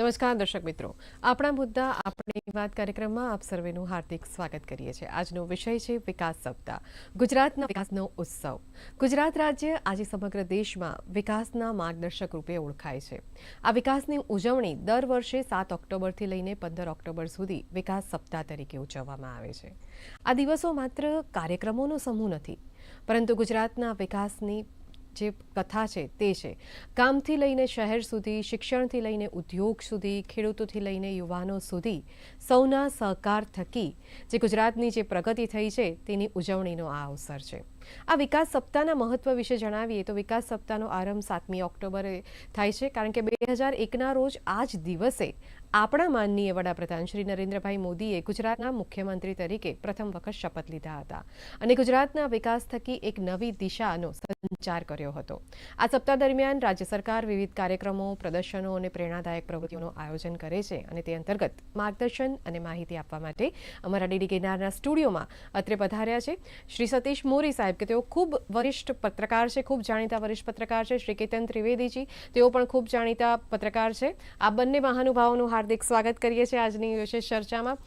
નમસ્કાર, દર્શક મિત્રો. આપણા મુદ્દા, આપણી વાત કાર્યક્રમમાં આપ સર્વેનું હાર્દિક સ્વાગત કરીએ છીએ. આજનો વિષય છે વિકાસ સપ્તાહ, ગુજરાતના વિકાસનો ઉત્સવ. ગુજરાત રાજ્ય આજે સમગ્ર દેશમાં વિકાસના માર્ગદર્શક રૂપે ઓળખાય છે. આ વિકાસની ઉજવણી દર વર્ષે સાત ઓક્ટોબરથી લઈને પંદર ઓક્ટોબર સુધી વિકાસ સપ્તાહ તરીકે ઉજવવામાં આવે છે. આ દિવસો માત્ર કાર્યક્રમોનો સમૂહ નથી, પરંતુ ગુજરાતના વિકાસની જે કથા છે તે છે. ગામથી લઈને શહેર સુધી, શિક્ષણથી લઈને ઉદ્યોગ સુધી, ખેડૂતોથી લઈને યુવાનો સુધી સૌના સહકાર થકી જે ગુજરાતની જે પ્રગતિ થઈ છે તેની ઉજવણીનો આ અવસર છે. આ વિકાસ સપ્તાહના મહત્વ વિશે જણાવીએ તો વિકાસ સપ્તાહનો આરંભ સાતમી ઓક્ટોબરે થાય છે, કારણ કે બે હજાર એકના રોજ આ જ દિવસે આપણા માનનીય વડાપ્રધાન શ્રી નરેન્દ્રભાઈ મોદીએ ગુજરાતના મુખ્યમંત્રી તરીકે પ્રથમ વખત શપથ લીધા હતા અને ગુજરાતના વિકાસ થકી એક નવી દિશાનો સંચાર કર્યો હતો. આ સપ્તાહ દરમિયાન રાજ્ય સરકાર વિવિધ કાર્યક્રમો, પ્રદર્શનો અને પ્રેરણાદાયક પ્રવૃત્તિઓનું આયોજન કરે છે અને તે અંતર્ગત માર્ગદર્શન અને માહિતી આપવા માટે અમારા ડીડી ગિરનારના સ્ટુડિયોમાં અત્રે પધાર્યા છે. શ્રી સતીશ મોરી સાહેબ કે તેઓ ખૂબ વરિષ્ઠ પત્રકાર છે, ખૂબ જાણીતા વરિષ્ઠ પત્રકાર છે, શ્રી કેતન ત્રિવેદીજી. તેઓ પણ ખૂબ જાણીતા પત્રકાર છે. આ બંને મહાનુભાવોનું હાર્દિક સ્વાગત કરીએ છીએ આજની વિશેષ ચર્ચામાં.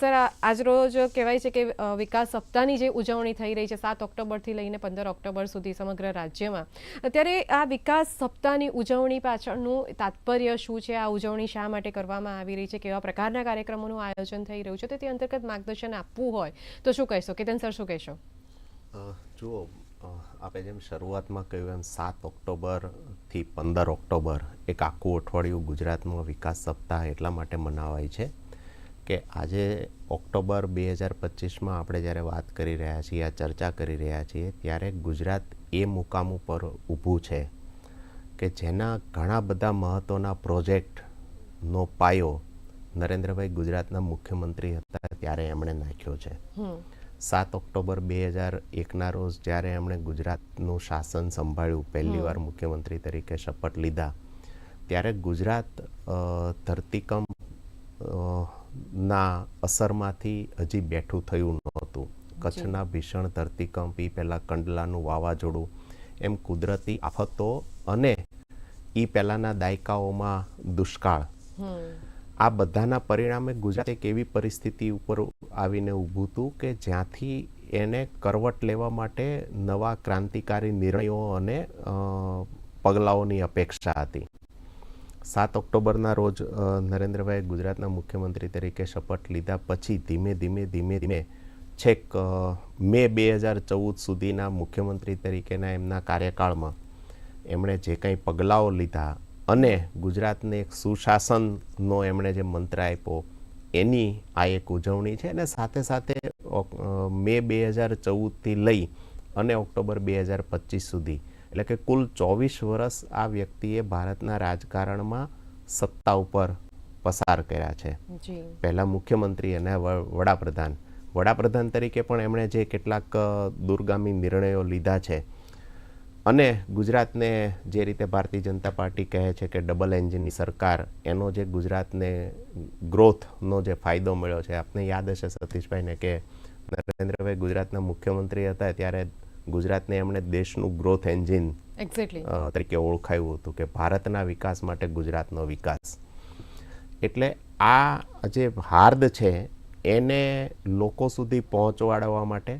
સર આજરોજ કહેવાય છે કે વિકાસ સપ્તાહની જે ઉજવણી થઈ રહી છે, સાત ઓક્ટોબરથી લઈને પંદર ઓક્ટોબર સુધી સમગ્ર રાજ્યમાં. અત્યારે આ વિકાસ સપ્તાહની ઉજવણી પાછળનું તાત્પર્ય શું છે? આ ઉજવણી શા માટે કરવામાં આવી રહી છે? કેવા પ્રકારના કાર્યક્રમોનું આયોજન થઈ રહ્યું છે? તો અંતર્ગત માર્ગદર્શન આપવું હોય તો શું કહેશો? કેતન સર, શું કહેશો? જુઓ આપણે જેમ શરૂઆતમાં કહ્યું એમ, સાત ઓક્ટોબરથી પંદર ઓક્ટોબર એક આખું અઠવાડિયું ગુજરાતમાં વિકાસ સપ્તાહ એટલા માટે મનાવાય છે કે આજે ઓક્ટોબર બે હજાર પચીસમાં આપણે જ્યારે વાત કરી રહ્યા છીએ, આ ચર્ચા કરી રહ્યા છીએ, ત્યારે ગુજરાત એ મુકામ ઉપર ઊભું છે કે જેના ઘણા બધા મહત્ત્વના પ્રોજેક્ટનો પાયો નરેન્દ્રભાઈ ગુજરાતના મુખ્યમંત્રી હતા ત્યારે એમણે નાખ્યો છે. સાત ઓક્ટોબર બે હજાર એકના રોજ જ્યારે એમણે ગુજરાતનું શાસન સંભાળ્યું પહેલી વાર મુખ્યમંત્રી તરીકે શપથ લીધા ત્યારે ગુજરાત ધરતીકંપ ના અસરમાંથી હજી બેઠું થયું નહોતું. કચ્છના ભીષણ ધરતીકંપ એ પહેલાં કંડલાનું વાવાઝોડું એમ કુદરતી આફતો અને એ પહેલાંના દાયકાઓમાં દુષ્કાળ. આ બધાના પરિણામે ગુજરાત એક એવી પરિસ્થિતિ ઉપર આવીને ઊભું હતું કે જ્યાંથી એને કરવટ લેવા માટે નવા ક્રાંતિકારી નિર્ણયો અને પગલાઓની અપેક્ષા હતી. સાત ઓક્ટોબરના રોજ નરેન્દ્રભાઈ ગુજરાતના મુખ્યમંત્રી તરીકે શપથ લીધા પછી ધીમે ધીમે ધીમે ધીમે છેક મે બે હજાર ચૌદ સુધીના મુખ્યમંત્રી તરીકેના એમના કાર્યકાળમાં એમણે જે કંઈ પગલાઓ લીધા અને ગુજરાતને એક સુશાસનનો એમણે જે મંત્ર આપ્યો એની આ એક ઉજવણી છે અને સાથે સાથે મે બે હજાર ચૌદથી લઈ અને ઓક્ટોબર બે હજાર પચીસ સુધી. એટલે કે કુલ ચોવીસ વર્ષ આ વ્યક્તિએ ભારતના રાજકારણમાં સત્તા ઉપર પસાર કર્યા છે. પહેલાં મુખ્યમંત્રી અને વડાપ્રધાન. વડાપ્રધાન તરીકે પણ એમણે જે કેટલાક દૂરગામી નિર્ણયો લીધા છે અને ગુજરાતને જે રીતે ભારતીય જનતા પાર્ટી કહે છે કે ડબલ એન્જિનની સરકાર એનો જે ગુજરાતને ગ્રોથનો જે ફાયદો મળ્યો છે આપને યાદ હશે સતીશભાઈને કે નરેન્દ્રભાઈ ગુજરાતના મુખ્યમંત્રી હતા ત્યારે ગુજરાતને એમણે દેશનું ગ્રોથ એન્જિન એક્ઝેક્ટલી તરીકે ઓળખાયું હતું કે ભારતના વિકાસ માટે ગુજરાતનો વિકાસ. એટલે આ જે હાર્દ છે એને લોકો સુધી પહોંચવાડવા માટે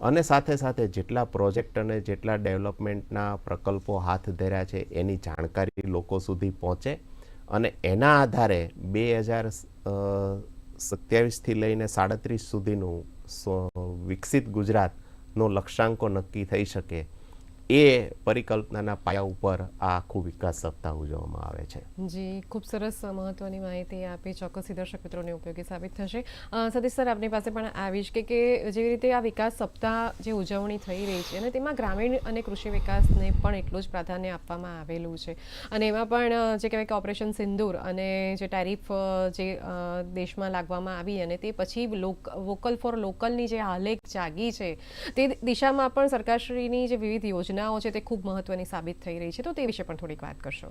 અને સાથે સાથે જેટલા પ્રોજેક્ટ અને જેટલા ડેવલપમેન્ટના પ્રકલ્પો હાથ ધર્યા છે, એની જાણકારી લોકો સુધી પહોંચે. અને એના આધારે બે હજાર સત્યાવીસથી લઈને સાડત્રીસ સુધીનું વિકસિત ગુજરાતનો લક્ષ્યાંકો નક્કી થઈ શકે. એ પરિકલ્પનાના પાયા ઉપર આ આખું વિકાસ સપ્તાહ ઉજવવામાં આવે છે. જી, ખૂબ સરસ મહત્વની માહિતી આપી. ચોક્કસથી દર્શક મિત્રોને ઉપયોગી સાબિત થશે. સતીશ સર, આપની પાસે પણ આવીશ કે કે જેવી રીતે આ વિકાસ સપ્તાહ જે ઉજવણી થઈ રહી છે અને તેમાં ગ્રામીણ અને કૃષિ વિકાસને પણ એટલું જ પ્રાધાન્ય આપવામાં આવેલું છે. અને એમાં પણ જે કહેવાય કે ઓપરેશન સિંદૂર અને જે ટેરિફ જે દેશમાં લાગવામાં આવી અને તે પછી વોકલ ફોર લોકલની જે આલેખ જાગી છે, તે દિશામાં પણ સરકારશ્રીની જે વિવિધ યોજનાઓ છે તે ખૂબ મહત્વની સાબિત થઈ રહી છે તો તે વિશે પણ થોડીક વાત કરશો.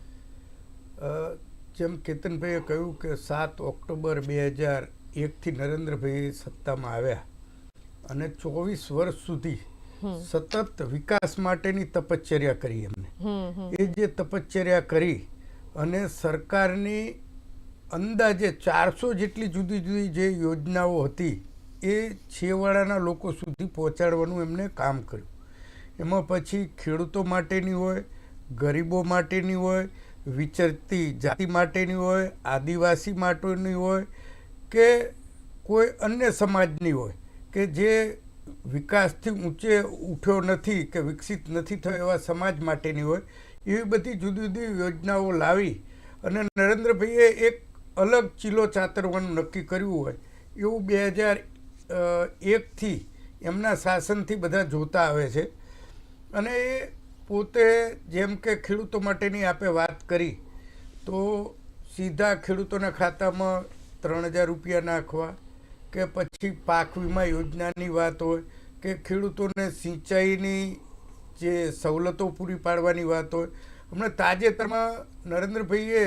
જેમ કેતનભાઈએ કહ્યું કે સાત ઓક્ટોબર બે હજાર એકથી નરેન્દ્રભાઈ સત્તામાં આવ્યા અને ચોવીસ વર્ષ સુધી સતત વિકાસ માટેની તપશ્ચર્યા કરી એમને. એ જે તપશ્ચર્યા કરી અને સરકારની અંદાજે ચારસો જેટલી જુદી જુદી જે યોજનાઓ હતી એ છેવાડાના લોકો સુધી પહોંચાડવાનું એમને કામ કર્યું. એમાં પછી ખેડૂતો માટેની હોય, ગરીબો માટેની હોય, વિચરતી જાતિ માટેની હોય, આદિવાસી માટેની હોય કે કોઈ અન્ય સમાજની હોય કે જે વિકાસથી ઊંચે ઉઠ્યો નથી કે વિકસિત નથી થયો એવા સમાજ માટેની હોય, એવી બધી જુદી જુદી યોજનાઓ લાવી અને નરેન્દ્રભાઈએ એક અલગ ચીલો ચાતરવાનું નક્કી કર્યું હોય. એવું બે હજાર એકથી એમના શાસનથી બધા જોતા આવે છે. અને એ પોતે જેમ કે ખેડૂતો માટેની આપે વાત કરી તો સીધા ખેડૂતોના ખાતામાં ત્રણ હજાર રૂપિયા નાખવા કે પછી પાક વીમા યોજનાની વાત હોય કે ખેડૂતોને સિંચાઈની જે સવલતો પૂરી પાડવાની વાત હોય. હમણાં તાજેતરમાં નરેન્દ્રભાઈએ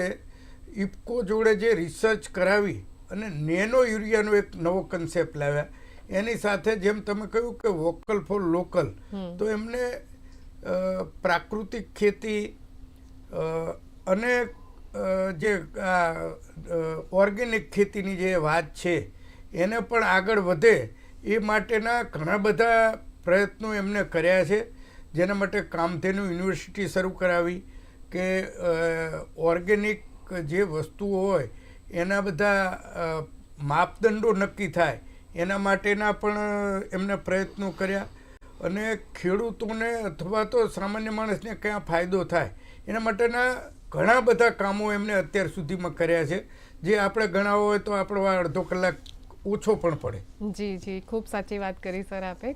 ઇફકો જોડે જે રિસર્ચ કરાવી અને નેનો યુરિયાનો એક નવો કન્સેપ્ટ લાવ્યા. એની સાથે જેમ તમે કહ્યું કે વોકલ ફોર લોકલ તો એમને પ્રાકૃતિક ખેતી અને જે ઓર્ગેનિક ખેતીની જે વાત છે, એને પણ આગળ વધે એ માટેના ઘણા બધા પ્રયત્નો એમને કર્યા છે. જેના માટે કામધેનુ યુનિવર્સિટી શરૂ કરાવી કે ઓર્ગેનિક જે વસ્તુઓ હોય, એના બધા માપદંડો નક્કી થાય, એના માટેના પણ એમને પ્રયત્નો કર્યા. અને ખેડૂતોને અથવા તો સામાન્ય માણસને ક્યાં ફાયદો થાય, એના માટેના ઘણા બધા કામો એમણે અત્યાર સુધીમાં કર્યા છે. જે આપણે ગણાવો હોય તો આપણો આ અડધો કલાક ઓછો પણ પડે. જી જી. ખૂબ સાચી વાત કરી સર આપે.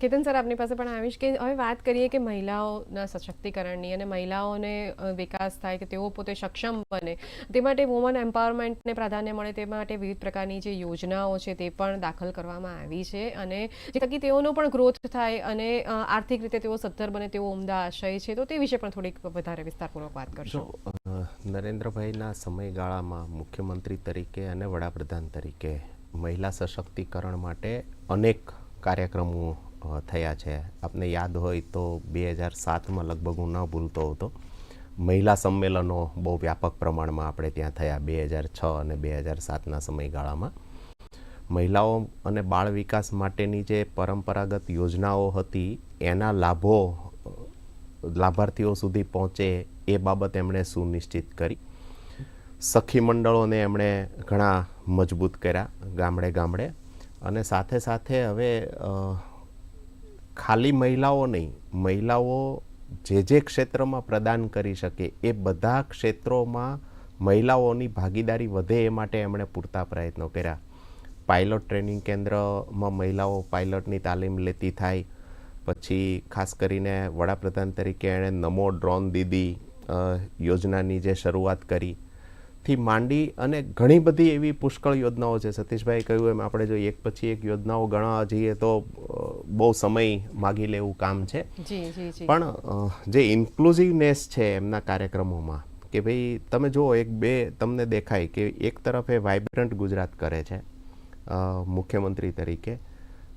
કેતન સર આપની પાસે પણ આવીશ કે હવે વાત કરીએ કે મહિલાઓના સશક્તિકરણની અને મહિલાઓને વિકાસ થાય કે તેઓ પોતે સક્ષમ બને તે માટે વુમન એમ્પાવરમેન્ટને પ્રાધાન્ય મળે તે માટે વિવિધ પ્રકારની જે યોજનાઓ છે તે પણ દાખલ કરવામાં આવી છે અને જે થકી તેઓનો પણ ગ્રોથ થાય અને આર્થિક રીતે તેઓ સદ્ધર બને તેવો ઉમદા આશય છે તો તે વિશે પણ થોડીક વધારે વિસ્તારપૂર્વક વાત કરશો. નરેન્દ્રભાઈના સમયગાળામાં મુખ્યમંત્રી તરીકે અને વડાપ્રધાન તરીકે મહિલા સશક્તિકરણ માટે અનેક કાર્યક્રમો થયા છે. આપને યાદ હોય તો બે હજાર સાતમાં લગભગ હું ન ભૂલતો હતો. મહિલા સંમેલનો બહુ વ્યાપક પ્રમાણમાં આપણે ત્યાં થયા બે હજાર છ અને બે હજાર સાતના સમયગાળામાં. મહિલાઓ અને બાળ વિકાસ માટેની જે પરંપરાગત યોજનાઓ હતી, એના લાભો લાભાર્થીઓ સુધી પહોંચે એ બાબત એમણે સુનિશ્ચિત કરી. સખી મંડળોને એમણે ઘણા મજબૂત કર્યા ગામડે ગામડે. અને સાથે સાથે હવે ખાલી મહિલાઓ નહીં, મહિલાઓ જે જે ક્ષેત્રમાં પ્રદાન કરી શકે એ બધા ક્ષેત્રોમાં મહિલાઓની ભાગીદારી વધે એ માટે એમણે પૂરતા પ્રયત્નો કર્યા. પાયલોટ ટ્રેનિંગ કેન્દ્રમાં મહિલાઓ પાયલોટની તાલીમ લેતી થાય. પછી ખાસ કરીને વડાપ્રધાન તરીકે એણે નમો ડ્રોન દીદી યોજનાની જે શરૂઆત કરી. થી માંડી અને ઘણી બધી એવી પુષ્કળ યોજનાઓ છે. સતીશભાઈ કહ્યું એમ આપણે જો એક પછી એક યોજનાઓ ગણવા જઈએ તો બહુ સમય માગી લેવું કામ છે. પણ જે ઇન્ક્લુઝિવનેસ છે એમના કાર્યક્રમોમાં કે ભાઈ તમે જુઓ એક બે તમને દેખાય કે એક તરફ એ વાઇબ્રન્ટ ગુજરાત કરે છે મુખ્યમંત્રી તરીકે.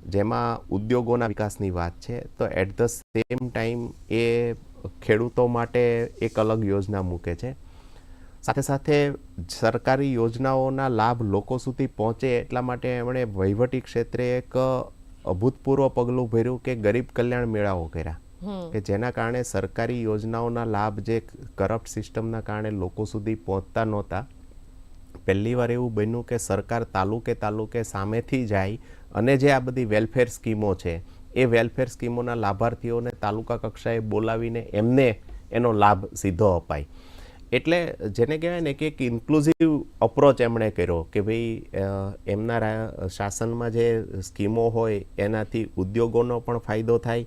જેમાં ઉદ્યોગોના વિકાસની વાત છે તો એટ ધ સેમ ટાઈમ એ ખેડૂતો માટે એક અલગ યોજના મૂકે છે. સાથે સાથે સરકારી યોજનાઓના લાભ લોકો સુધી પહોંચે એટલા માટે એમણે વહીવટી ક્ષેત્રે એક અભૂતપૂર્વ પગલું ભર્યું કે ગરીબ કલ્યાણ મેળાઓ કર્યા. કે જેના કારણે સરકારી યોજનાઓના લાભ જે કરપ્ટ સિસ્ટમના કારણે લોકો સુધી પહોંચતા નહોતા. પહેલી વાર એવું બન્યું કે સરકાર તાલુકે તાલુકે સામેથી જાય અને જે આ બધી વેલફેર સ્કીમો છે એ વેલફેર સ્કીમોના લાભાર્થીઓને તાલુકા કક્ષાએ બોલાવીને એમને એનો લાભ સીધો અપાય. એટલે જેને કહેવાય ને કે એક ઇન્ક્લુઝિવ અપ્રોચ એમણે કર્યો કે ભાઈ એમના શાસનમાં જે સ્કીમો હોય એનાથી ઉદ્યોગોનો પણ ફાયદો થાય.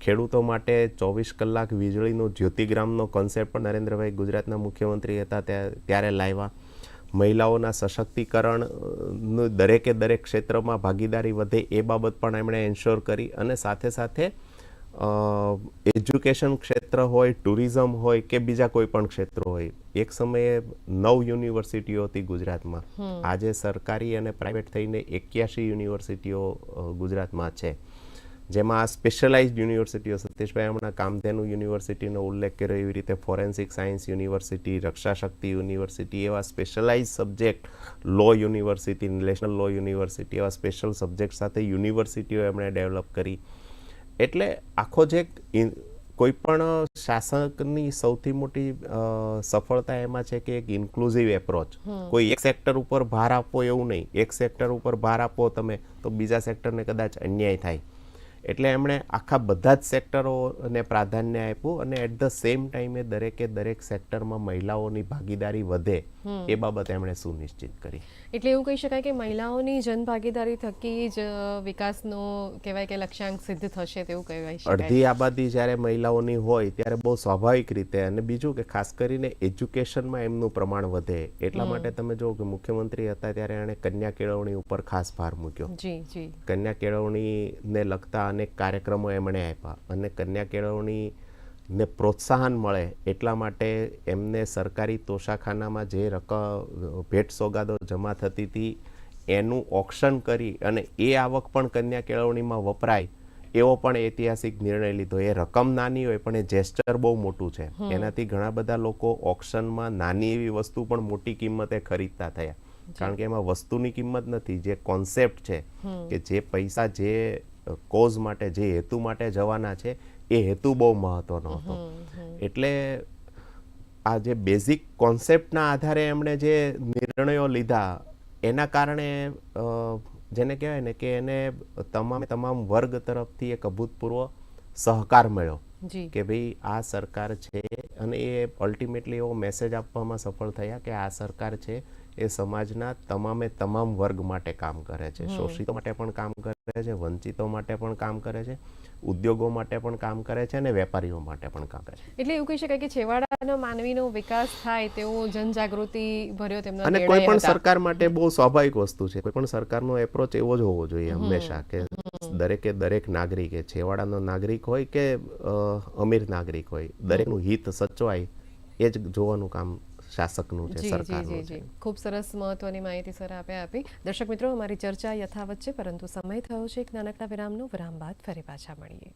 ખેડૂતો માટે ચોવીસ કલાક વીજળીનો જ્યોતિગ્રામનો કોન્સેપ્ટ પણ નરેન્દ્રભાઈ ગુજરાતના મુખ્યમંત્રી હતા ત્યાં- ત્યારે લાવ્યા. મહિલાઓના સશક્તિકરણનું દરેકે દરેક ક્ષેત્રમાં ભાગીદારી વધે એ બાબત પણ એમણે એન્શ્યોર કરી અને સાથે સાથે એજ્યુકેશન ક્ષેત્ર હોય ટુરિઝમ હોય કે બીજા કોઈ પણ ક્ષેત્ર હોય એક સમયે નવ યુનિવર્સિટીઓ હતી ગુજરાતમાં. આજે સરકારી અને પ્રાઇવેટ થઈને એક્યાસી યુનિવર્સિટીઓ ગુજરાતમાં છે. જેમાં સ્પેશિયલાઇઝડ યુનિવર્સિટીઓ સતીશભાઈ હમણાં કામધેનુ યુનિવર્સિટીનો ઉલ્લેખ કર્યો એવી રીતે forensic science university Rakshashakti university એવા specialise subject law university national law university એવા સ્પેશિયલ સબ્જેક્ટ સાથે યુનિવર્સિટીઓ એમણે ડેવલપ કરી. એટલે આખો જે કોઈ પણ શાસકની સૌથી મોટી સફળતા એમાં છે કે એક ઇન્ક્લુઝિવ એપ્રોચ કોઈ એક સેક્ટર ઉપર ભાર આપવો એવું નહીં. એક સેક્ટર ઉપર ભાર આપો તમે તો બીજા સેક્ટરને કદાચ અન્યાય થાય. એટલે એમણે આખા બધા જ સેક્ટરોને પ્રાધાન્ય આપ્યું અને એટ ધ સેમ ટાઈમે દરેકે દરેક સેક્ટરમાં મહિલાઓની ભાગીદારી વધે એ બાબત એમણે સુનિશ્ચિત કરી. એટલે એવું કહી શકાય કે મહિલાઓની જનભાગીદારી થકી જ વિકાસનો કહેવાય કે લક્ષ્યાંક સિદ્ધ થશે તેવું કહેવાય શકાય. અડધી આબાદી જ્યારે મહિલાઓની હોય ત્યારે બહુ સ્વાભાવિક રીતે અને બીજું કે ખાસ કરીને એજ્યુકેશનમાં એમનું પ્રમાણ વધે. એટલા માટે તમે જો કે મુખ્યમંત્રી હતા ત્યારે એણે કન્યા કેળવણી ઉપર ખાસ ભાર મૂક્યો. જી જી. કન્યા કેળવણીને લગતા અનેક કાર્યક્રમો એમણે આપ્યા. અને કન્યા કેળવણીને પ્રોત્સાહન મળે એટલા માટે એમને સરકારી તોશાખાનામાં જે રકમ ભેટ સોગાદો જમા થતી હતી એનું ઓક્શન કરી અને એ આવક પણ કન્યા કેળવણીમાં વપરાય એવો પણ ઐતિહાસિક નિર્ણય લીધો. એ રકમ નાની હોય પણ એ જેસ્ચર બહુ મોટું છે. એનાથી ઘણા બધા લોકો ઓક્શનમાં નાની એવી વસ્તુ પણ મોટી કિંમતે ખરીદતા થયા. કારણ કે એમાં વસ્તુની કિંમત નથી જે કોન્સેપ્ટ છે કે જે પૈસા જે કોઝ માટે જે હેતુ માટે જવાના છે એ હેતુ બહુ મહત્વનો હતો. એટલે આ જે બેઝિક કોન્સેપ્ટના આધારે એમણે જે નિર્ણયો લીધા એના કારણે જેને કહેવાય ને કે એને તમામે તમામ વર્ગ તરફથી એક અભૂતપૂર્વ સહકાર મળ્યો કે ભાઈ આ સરકાર છે અને એ અલ્ટિમેટલી એવો મેસેજ આપવામાં સફળ થયા કે આ સરકાર છે એ સમાજના તમામે તમામ વર્ગ માટે કામ કરે છે. શોષિતો માટે પણ કામ કરે છે વંચિતો માટે પણ કામ કરે છે ઉદ્યોગો માટે પણ કામ કરે છે અને વેપારીઓ માટે પણ કામ કરે છે. એટલે એવું કહી શકાય કે છેવાડાનો માનવીનો વિકાસ થાય તેવો જનજાગૃતિ ભર્યો તેમનો અને કોઈ પણ સરકાર માટે બહુ સ્વાભાવિક વસ્તુ છે. કોઈ પણ સરકારનો એપ્રોચ એવો જ હોવો જોઈએ હંમેશા કે દરેકે દરેક નાગરિકે છેવાડાનો નાગરિક હોય કે અમીર નાગરિક હોય દરેકનું હિત સચવાય એ જ જોવાનું કામ શાસકનું છે સરકારનું છે. ખૂબ સરસ મહત્વની માહિતી સર આપે આપી. દર્શક મિત્રો અમારી ચર્ચા યથાવત છે પરંતુ સમય થયો છે એક નાનકડા વિરામનો. વિરામ બાદ ફરી પાછા મળીએ.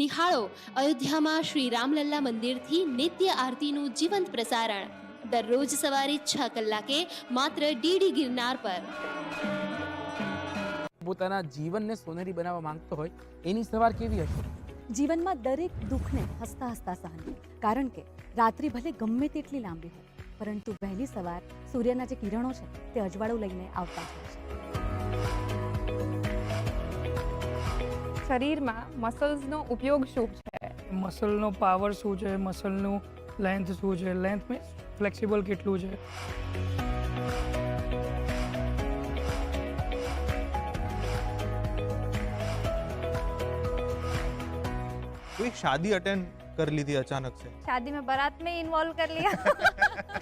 નિહાળો. અયોધ્યામાં શ્રી રામલલ્લા મંદિરથી નિત્ય આરતીનું જીવંત પ્રસારણ. દરરોજ સવારે છ કલાકે માત્ર ડીડી ગિરનાર પર. પોતાના જીવનને સોનેરી બનાવવા માંગતો હોય એની સવાર કેવી હશે? જીવનમાં દરેક દુઃખને હસતા હસતા સહન કારણ કે રાત્રિ ભલે ગમે તેટલી લાંબી હોય પરંતુ વહેલી સવાર સૂર્યના જે કિરણો છે તે અજવાળું લઈને આવતા હોય છે. શરીરમાં મસલ્સનો ઉપયોગ શું છે મસલનો પાવર શું છે મસલનું લેન્થ શું છે લેન્થ મીન્સ ફ્લેક્સિબલ કેટલું છે कोई शादी अटेंड कर ली थी अचानक से शादी में बारात में इन्वॉल्व कर लिया આ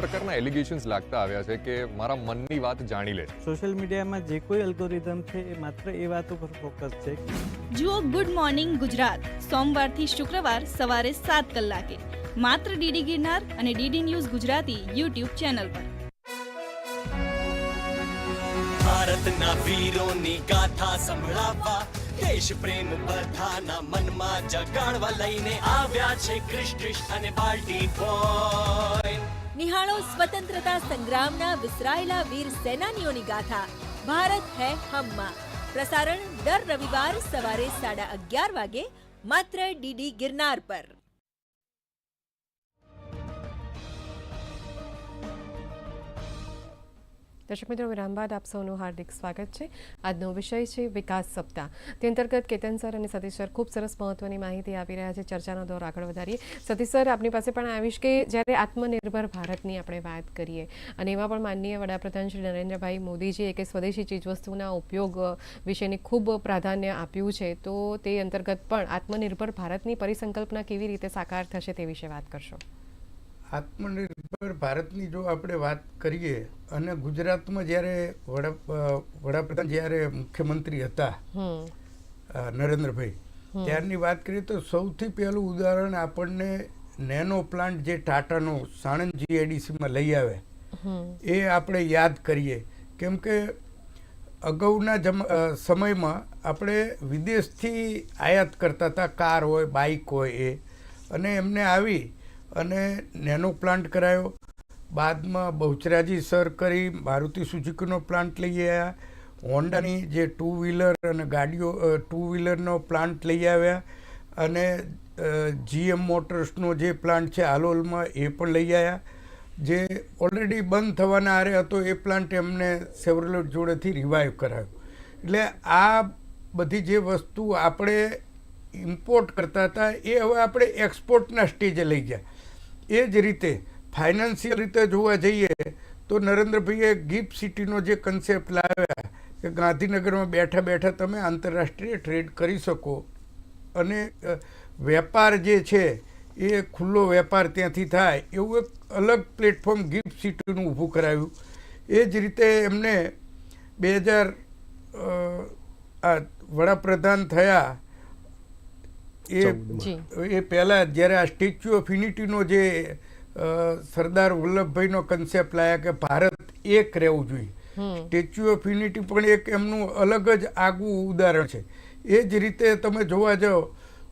પ્રકારના એલિગેશન્સ લાગતા આવ્યા છે કે મારા મનની વાત જાણી લે સોશિયલ મીડિયામાં જે કોઈ અલ્ગોરિધમ છે એ માત્ર એ વાતો પર ફોકસ છે જુઓ ગુડ મોર્નિંગ ગુજરાત. સોમવારથી શુક્રવાર સવારે સાત કલાકે. માત્ર ડીડી ગિરનાર અને DD news Gujarati YouTube channel પર. ભારતના વીરોની ગાથા સંભળાવવા દેશ પ્રેમ બધાના મનમાં જગાડવા લઈને આવ્યા છે ક્રિશ અને પાર્ટી બોય નિહાળો સ્વતંત્રતા સંગ્રામના વિસરાયેલા વીર સેનાનીઓની ગાથા. ભારત હૈ હમમાં. પ્રસારણ દર રવિવાર સવારે સાડા અગિયાર વાગે, માત્ર ડીડી ગિરનાર પર. દર્શક મિત્રો, વિરામ બાદ આપ સૌનું હાર્દિક સ્વાગત છે. આજનો વિષય છે વિકાસ સપ્તાહ. તે અંતર્ગત કેતન સર અને સતીશ સર ખૂબ સરસ મહત્વની માહિતી આપી રહ્યા છે. ચર્ચાનો દોર આગળ વધારીએ. સતીશ સર, આપની પાસે પણ આવીશ કે જ્યારે આત્મનિર્ભર ભારતની આપણે વાત કરીએ. અને એમાં પણ માનનીય વડાપ્રધાન શ્રી નરેન્દ્રભાઈ મોદીજીએ કે સ્વદેશી ચીજવસ્તુના ઉપયોગ વિશેની ખૂબ પ્રાધાન્ય આપ્યું છે, તો તે અંતર્ગત પણ આત્મનિર્ભર ભારતની પરિસંકલ્પના કેવી રીતે સાકાર થશે તે વિશે વાત કરશો. આત્મનિર્ભર ભારતની જો આપણે વાત કરીએ અને ગુજરાતમાં જ્યારે વડા વડાપ્રધાન જ્યારે મુખ્યમંત્રી હતા નરેન્દ્રભાઈ ત્યારની વાત કરીએ તો સૌથી પહેલું ઉદાહરણ આપણને નેનો પ્લાન્ટ જે ટાટાનો સાણંદ જીઆઈડીસીમાં લઈ આવે એ આપણે યાદ કરીએ. કેમ કે અગાઉના જમ સમયમાં આપણે વિદેશથી આયાત કરતા હતા કાર હોય બાઇક હોય એ. અને એમને આવી અને નેનો પ્લાન્ટ કરાયો. બાદમાં બહુચરાજી સર કરી મારુતિ સુઝુકીનો પ્લાન્ટ લઈ આવ્યા. હોન્ડાની જે ટુ વ્હીલર અને ગાડીઓ ટુ વ્હીલરનો પ્લાન્ટ લઈ આવ્યા. અને જીએમ મોટર્સનો જે પ્લાન્ટ છે હાલોલમાં એ પણ લઈ આવ્યા. જે ઓલરેડી બંધ થવાના આરે હતો એ પ્લાન્ટ એમને સેવરલેટ જોડેથી રિવાઈવ કરાયો. એટલે આ બધી જે વસ્તુ આપણે ઇમ્પોર્ટ કરતા હતા એ હવે આપણે એક્સપોર્ટના સ્ટેજે લઈ ગયા. એ જ રીતે ફાઇનાન્શિયલ રીતે જોવા જઈએ તો નરેન્દ્રભાઈએ ગિફ્ટ સિટીનો જે કન્સેપ્ટ લાવ્યા કે ગાંધીનગરમાં બેઠા બેઠા તમે આંતરરાષ્ટ્રીય ટ્રેડ કરી શકો. અને વેપાર જે છે એ ખુલ્લો વેપાર ત્યાંથી થાય એવું એક અલગ પ્લેટફોર્મ ગિફ્ટ સિટીનું ઊભું કરાવ્યું. એ જ રીતે એમને બે હજાર આ વડાપ્રધાન થયા એ એ પહેલાં જ્યારે આ સ્ટેચ્યુ ઓફ યુનિટીનો જે સરદાર વલ્લભભાઈનો કન્સેપ્ટ લાયા કે ભારત એક રહેવું જોઈએ. સ્ટેચ્યુ ઓફ યુનિટી પણ એક એમનું અલગ જ આગવું ઉદાહરણ છે. એ જ રીતે તમે જોવા જાઓ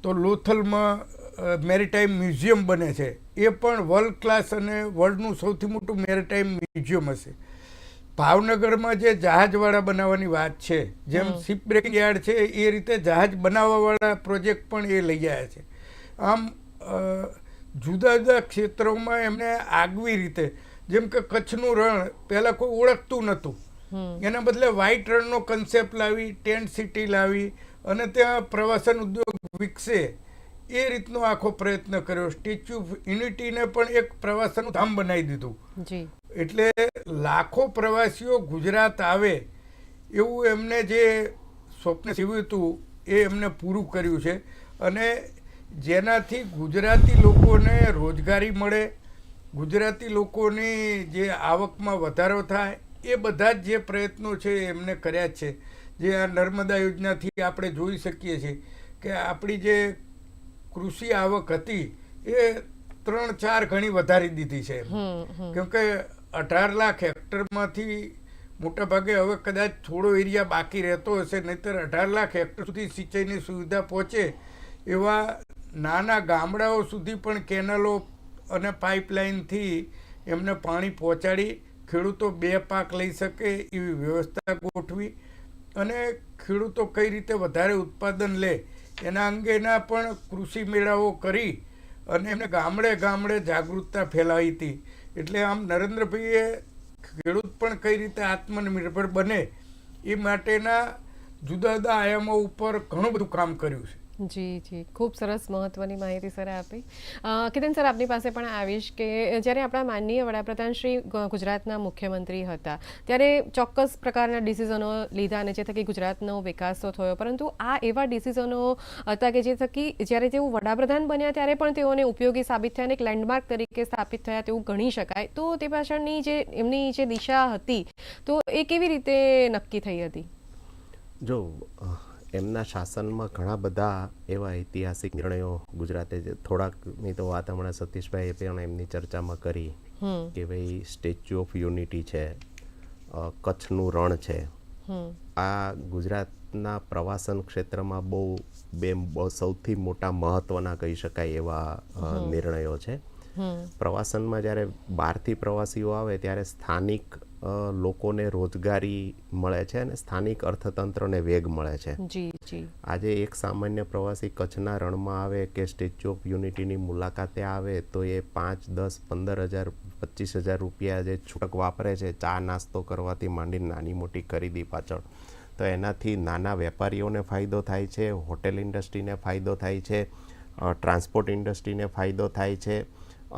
તો લોથલમાં મેરીટાઈમ મ્યુઝિયમ બને છે. એ પણ વર્લ્ડ ક્લાસ અને વર્લ્ડનું સૌથી મોટું મેરીટાઈમ મ્યુઝિયમ હશે. ભાવનગરમાં જે જહાજવાળા બનાવવાની વાત છે જેમ શિપ બ્રેકિંગ યાર્ડ છે એ રીતે જહાજ બનાવવાવાળા પ્રોજેક્ટ પણ એ લઈ આવ્યા છે. આમ જુદા જુદા ક્ષેત્રોમાં એમને આગવી રીતે જેમ કે કચ્છનું રણ પહેલાં કોઈ ઓળખતું નહોતું. એના બદલે વ્હાઇટ રણનો કન્સેપ્ટ લાવી ટેન્ટ સિટી લાવી અને ત્યાં પ્રવાસન ઉદ્યોગ વિકસે એ રીતનો આખો પ્રયત્ન કર્યો. સ્ટેચ્યુ ઓફ યુનિટીને પણ એક પ્રવાસન ધામ બનાવી દીધું. એટલે લાખો પ્રવાસીઓ ગુજરાત આવે એવું એમને જે સ્વપ્ન સીવ્યું હતું એ એમને પૂરું કર્યું છે. અને જેનાથી ગુજરાતી લોકોને રોજગારી મળે ગુજરાતી લોકોની જે આવકમાં વધારો થાય એ બધા જ જે પ્રયત્નો છે એમને કર્યા જ છે. જે આ નર્મદા યોજનાથી આપણે જોઈ શકીએ છીએ કે આપણી જે કૃષિ આવક હતી એ ત્રણ ચાર ઘણી વધારી દીધી છે હમ હમ. કેમ કે અઢાર લાખ હેક્ટરમાંથી મોટાભાગે હવે કદાચ થોડો એરિયા બાકી રહેતો હશે, નહીતર અઢાર લાખ હેક્ટર સુધી સિંચાઈની સુવિધા પહોંચે એવા નાના ગામડાઓ સુધી પણ કેનલો અને પાઇપલાઇનથી એમને પાણી પહોંચાડી ખેડૂતો બે પાક લઈ શકે એવી વ્યવસ્થા ગોઠવી અને ખેડૂતો કઈ રીતે વધારે ઉત્પાદન લે એના અંગેના પણ કૃષિ મેળાઓ કરી અને એમને ગામડે ગામડે જાગૃતતા ફેલાવી હતી. એટલે આમ નરેન્દ્રભાઈએ ખેડૂત પણ કઈ રીતે આત્મનિર્ભર બને એ માટેના જુદા જુદા આયામો ઉપર ઘણું બધું કામ કર્યું છે. જી જી. ખૂબ સરસ મહત્વની માહિતી સર આપી. કિરણ સર, આપની પાસે પણ આવીશ કે જ્યારે આપણા માનનીય વડાપ્રધાન શ્રી ગુજરાતના મુખ્યમંત્રી હતા, ત્યારે ચોક્કસ પ્રકારના ડિસિઝનો લીધા અને જે થકી ગુજરાતનો વિકાસ તો થયો. પરંતુ આ એવા ડિસિઝનો હતા કે જે થકી જ્યારે તેઓ વડાપ્રધાન બન્યા, ત્યારે પણ તેઓને ઉપયોગી સાબિત થયા અને એક લેન્ડમાર્ક તરીકે સ્થાપિત થયા તેવું ગણી શકાય. તો તે પાછળની જે, એમની જે દિશા હતી, તો એ કેવી રીતે નક્કી થઈ હતી? જો એમના શાસનમાં ઘણા બધા એવા ઐતિહાસિક નિર્ણયો ગુજરાતે થોડાક થોડાકની તો વાત હમણાં સતીશભાઈએ પણ એમની ચર્ચામાં કરી કે ભાઈ સ્ટેચ્યુ ઓફ યુનિટી છે કચ્છનું રણ છે. આ ગુજરાતના પ્રવાસન ક્ષેત્રમાં બહુ બે સૌથી મોટા મહત્વના કહી શકાય એવા નિર્ણયો છે. પ્રવાસનમાં જ્યારે બહારથી પ્રવાસીઓ આવે ત્યારે સ્થાનિક લોકોને રોજગારી મળે છે અને સ્થાનિક અર્થતંત્રને વેગ મળે છે. જી જી. આજે એક સામાન્ય પ્રવાસી કચ્છના રણમાં આવે કે સ્ટેચ્યુ ઓફ યુનિટીની મુલાકાતે આવે તો એ પાંચ દસ પંદર હજાર પચીસ હજાર રૂપિયા જે છૂટક વાપરે છે ચા નાસ્તો કરવાથી માંડીને નાની મોટી ખરીદી પાછળ. તો એનાથી નાના વેપારીઓને ફાયદો થાય છે હોટેલ ઇન્ડસ્ટ્રીને ફાયદો થાય છે ટ્રાન્સપોર્ટ ઇન્ડસ્ટ્રીને ફાયદો થાય છે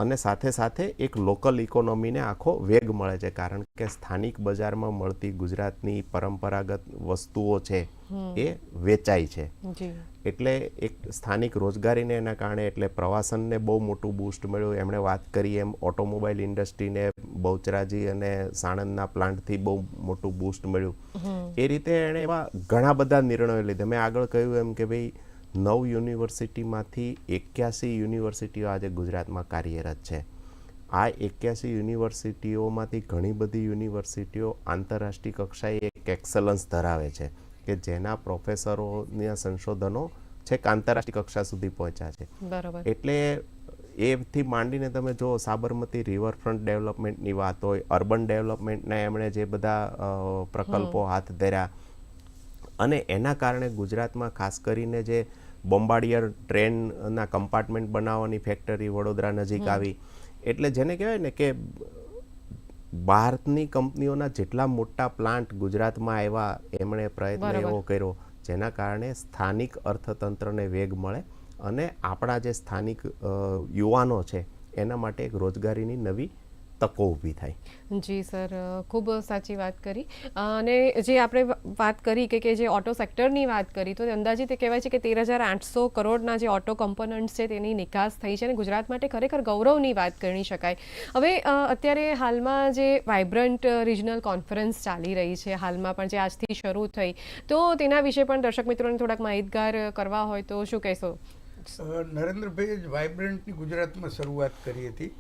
અને સાથે સાથે એક લોકલ ઇકોનોમીને આખો વેગ મળે છે. કારણ કે સ્થાનિક બજારમાં મળતી ગુજરાતની પરંપરાગત વસ્તુઓ છે એ વેચાય છે. એટલે એક સ્થાનિક રોજગારીને એના કારણે એટલે પ્રવાસનને બહુ મોટું બૂસ્ટ મળ્યું. એમણે વાત કરી એમ ઓટોમોબાઈલ ઇન્ડસ્ટ્રીને બહુચરાજી અને સાણંદના પ્લાન્ટથી બહુ મોટું બૂસ્ટ મળ્યું. એ રીતે એણે એવા ઘણા બધા નિર્ણયો લીધા. મેં આગળ કહ્યું એમ કે ભાઈ નવ યુનિવર્સિટીમાંથી એક્યાસી યુનિવર્સિટીઓ આજે ગુજરાતમાં કાર્યરત છે. આ એક્યાસી યુનિવર્સિટીઓમાંથી ઘણી બધી યુનિવર્સિટીઓ આંતરરાષ્ટ્રીય કક્ષાએ એક એક્સલન્સ ધરાવે છે કે જેના પ્રોફેસરોના સંશોધનો છેક આંતરરાષ્ટ્રીય કક્ષા સુધી પહોંચ્યા છે. બરાબર. એટલે એથી માંડીને તમે જો સાબરમતી રિવરફ્રન્ટ ડેવલપમેન્ટની વાત હોય અર્બન ડેવલપમેન્ટના એમણે જે બધા પ્રકલ્પો હાથ ધર્યા. અને એના કારણે ગુજરાતમાં ખાસ કરીને જે બોમ્બાર્ડિયર ટ્રેનના કમ્પાર્ટમેન્ટ બનાવવાની ફેક્ટરી વડોદરા નજીક આવી. એટલે જેને કહેવાય ને કે ભારતની કંપનીઓના જેટલા મોટા પ્લાન્ટ ગુજરાતમાં આવ્યા એમણે પ્રયત્ન એવો કર્યો જેના કારણે સ્થાનિક અર્થતંત્રને વેગ મળે અને આપણા જે સ્થાનિક યુવાનો છે એના માટે એક રોજગારીની નવી તકો ઊભી થાય. જી સર ખૂબ સાચી વાત કરી. અને જે આપણે વાત કરી કે કે જે ઓટો સેક્ટરની વાત કરી તો અંદાજિત કહેવાય છે કે તેર હજાર આઠસો કરોડના જે ઓટો કમ્પોનન્ટ છે તેની નિકાસ થઈ છે અને ગુજરાત માટે ખરેખર ગૌરવની વાત ગણી શકાય. હવે અત્યારે હાલમાં જે વાઇબ્રન્ટ રિજનલ કોન્ફરન્સ ચાલી રહી છે હાલમાં પણ જે આજથી શરૂ થઈ તો તેના વિશે પણ દર્શક મિત્રોને થોડાક માહિતગાર કરવા હોય તો શું કહેશો? નરેન્દ્રભાઈએ જ વાઇબ્રન્ટની ગુજરાતમાં શરૂઆત કરી હતી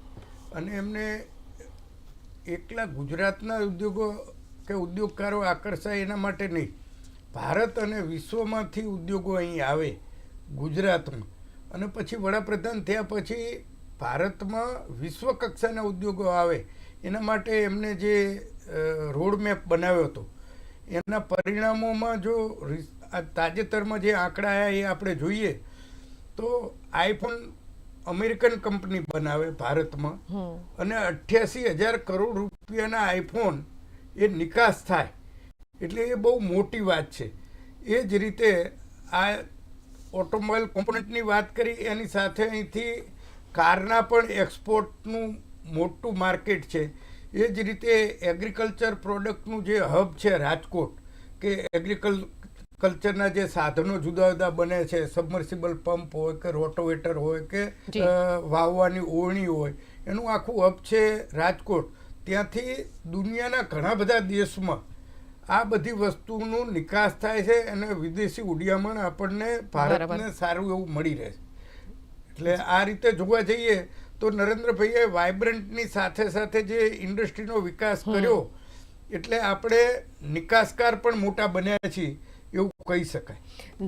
અને એમને એકલા ગુજરાતના ઉદ્યોગો કે ઉદ્યોગકારો આકર્ષાય એના માટે નહીં. ભારત અને વિશ્વમાંથી ઉદ્યોગો અહીં આવે, ગુજરાતમાં. અને પછી વડાપ્રધાન થયા પછી ભારતમાં વિશ્વ કક્ષાના ઉદ્યોગો આવે. એના માટે એમને જે રોડમેપ બનાવ્યો હતો. એના પરિણામોમાં જો તાજેતરમાં જે આંકડા આવ્યા એ આપણે જોઈએ, તો આઈફોન અમેરિકન કંપની બનાવે ભારતમાં અને અઠ્યાસી હજાર કરોડ રૂપિયાના આઈફોન એ નિકાસ થાય. એટલે એ બહુ મોટી વાત છે. એ જ રીતે આ ઓટોમોબાઈલ કોમ્પોનન્ટની વાત કરી એની સાથે અહીંથી કારના પણ એક્સપોર્ટનું મોટું માર્કેટ છે. એ જ રીતે એગ્રીકલ્ચર પ્રોડક્ટનું જે હબ છે રાજકોટ કે એગ્રીકલ કલ્ચરના જે સાધનો જુદા જુદા બને છે સબમર્સિબલ પંપ હોય કે રોટોવેટર હોય કે વાવવાની ઓળણી હોય એનું આખું હબ છે રાજકોટ. ત્યાંથી દુનિયાના ઘણા બધા દેશમાં આ બધી વસ્તુનું નિકાસ થાય છે અને વિદેશી ઉડિયામણ આપણને ભારતને સારું એવું મળી રહે છે. એટલે આ રીતે જોવા જઈએ તો નરેન્દ્રભાઈએ વાઇબ્રન્ટની સાથે સાથે જે ઇન્ડસ્ટ્રીનો વિકાસ કર્યો એટલે આપણે નિકાસકાર પણ મોટા બન્યા છીએ. એવું કહી શકાય.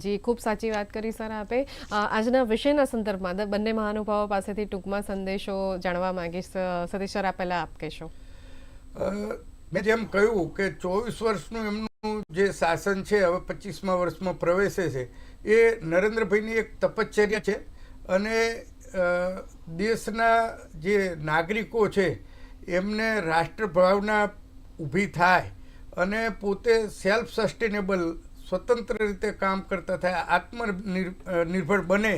જી ખૂબ સાચી વાત કરી સર આપે. આજના વિષયના સંદર્ભમાં બંને મહાનુભાવો પાસેથી ટૂંકમાં સંદેશો જાણવા માંગીશ. સતીશ સર આ પહેલાં આપ કહેશો. મેં જેમ કહ્યું કે ચોવીસ વર્ષનું એમનું જે શાસન છે હવે પચીસમા વર્ષમાં પ્રવેશે છે એ નરેન્દ્રભાઈની એક તપશ્ચર્યા છે અને દેશના જે નાગરિકો છે એમને રાષ્ટ્રભાવના ઊભી થાય અને પોતે સેલ્ફ સસ્ટેનેબલ સ્વતંત્ર રીતે કામ કરતા થાય આત્મનિર્ભર બને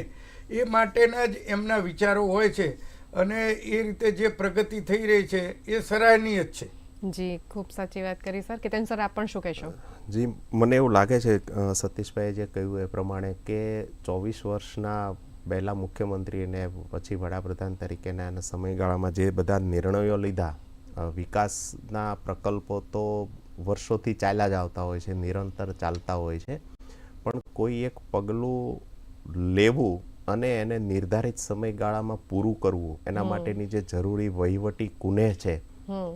એ માટેના જ એમના વિચારો હોય છે. અને એ રીતે જે પ્રગતિ થઈ રહી છે એ સરાહનીય જ છે. જી ખૂબ સાચી વાત કરી સર. કેતન સર આપ પણ શું કહેશો? જી મને એવું લાગે છે સતીશભાઈએ જે કહ્યું એ પ્રમાણે કે ચોવીસ વર્ષના પહેલાં મુખ્યમંત્રી અને પછી વડાપ્રધાન તરીકેના એના સમયગાળામાં જે બધા નિર્ણયો લીધા વિકાસના પ્રકલ્પો તો વર્ષોથી ચાલ્યા જ આવતા હોય છે નિરંતર ચાલતા હોય છે. પણ કોઈ એક પગલું લેવું અને એને નિર્ધારિત સમયગાળામાં પૂરું કરવું એના માટેની જે જરૂરી વહીવટી કુનેહ છે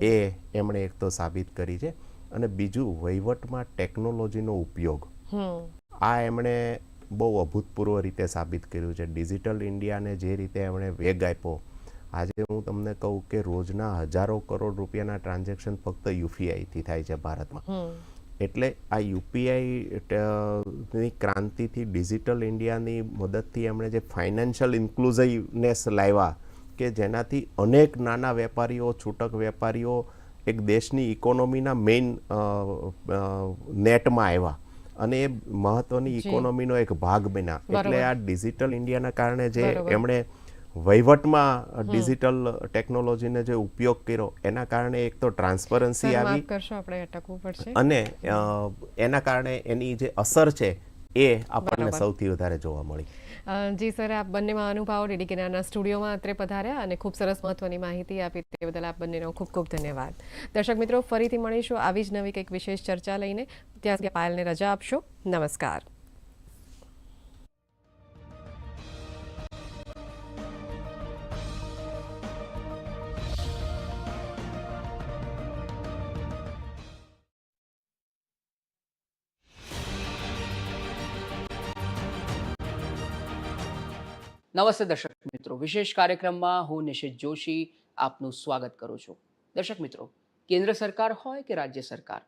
એ એમણે એક તો સાબિત કરી છે. અને બીજું વહીવટમાં ટેકનોલોજીનો ઉપયોગ. આ એમણે બહુ અભૂતપૂર્વ રીતે સાબિત કર્યું છે. ડિજિટલ ઇન્ડિયાને જે રીતે એમણે વેગ આપ્યો આજે હું તમને કહું કે રોજના હજારો કરોડ રૂપિયાના ટ્રાન્ઝેક્શન ફક્ત યુપીઆઈથી થાય છે ભારતમાં. એટલે આ યુપીઆઈ ની ક્રાંતિથી ડિજિટલ ઇન્ડિયાની મદદથી એમણે જે ફાઇનાન્શિયલ ઇન્ક્લુઝિવનેસ લાવ્યા કે જેનાથી અનેક નાના વેપારીઓ છૂટક વેપારીઓ એક દેશની ઇકોનોમીના મેઇન નેટમાં આવ્યા. અને એ મહત્વની ઇકોનોમીનો એક ભાગ બન્યા. એટલે આ ડિજિટલ ઇન્ડિયાના કારણે જે એમણે વહીવટમાં ડિજિટલ ટેકનોલોજીને જે ઉપયોગ કર્યો એના કારણે એક તો ટ્રાન્સપરન્સી આવી કરશો આપણે અટકવું પડશે. અને એના કારણે એની જે અસર છે એ આપણને સૌથી વધારે જોવા મળી. જી સર આપ બંનેમાં અનુભાવો ડીડી કિનારના સ્ટુડિયોમાં અત્રે પધાર્યા અને ખૂબ સરસ મહત્વની માહિતી આપી તે બદલ આપ બંનેનો ખૂબ ખૂબ ધન્યવાદ. દર્શક મિત્રો ફરીથી મળીશું આવી જ નવી કંઈક વિશેષ ચર્ચા લઈને. ત્યાં પાયલને રજા આપશો. નમસ્કાર. નમસ્તે દર્શક મિત્રો. વિશેષ કાર્યક્રમમાં હું નિશિત જોશી આપનું સ્વાગત કરું છું. દર્શક મિત્રો, કેન્દ્ર સરકાર હોય કે રાજ્ય સરકાર?